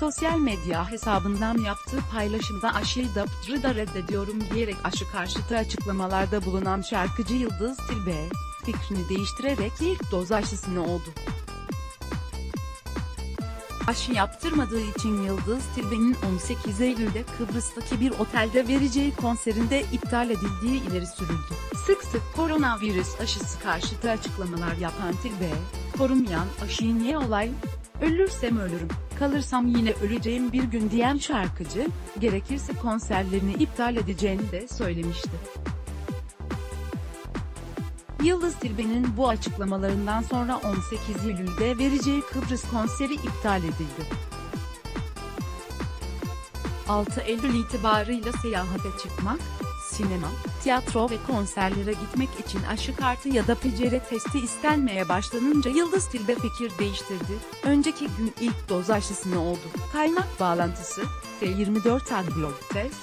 Sosyal medya hesabından yaptığı paylaşımda aşıyı da pıtrı da reddediyorum diyerek aşı karşıtı açıklamalarda bulunan şarkıcı Yıldız Tilbe, fikrini değiştirerek ilk doz aşısını oldu. Aşı yaptırmadığı için Yıldız Tilbe'nin 18 Eylül'de Kıbrıs'taki bir otelde vereceği konserinde iptal edildiği ileri sürüldü. Sık sık koronavirüs aşısı karşıtı açıklamalar yapan Tilbe, korunmayan aşıyı niye olay? Ölürsem ölürüm, kalırsam yine öleceğim bir gün diyen şarkıcı, gerekirse konserlerini iptal edeceğini de söylemişti. Yıldız Tilbe'nin bu açıklamalarından sonra 18 Eylül'de vereceği Kıbrıs konseri iptal edildi. 6 Eylül itibarıyla seyahate çıkmak, sinema, tiyatro ve konserlere gitmek için aşı kartı ya da PCR testi istenmeye başlanınca Yıldız Tilbe fikir değiştirdi. Önceki gün ilk doz aşısını oldu. Kaynak bağlantısı, T24 Adblog Test,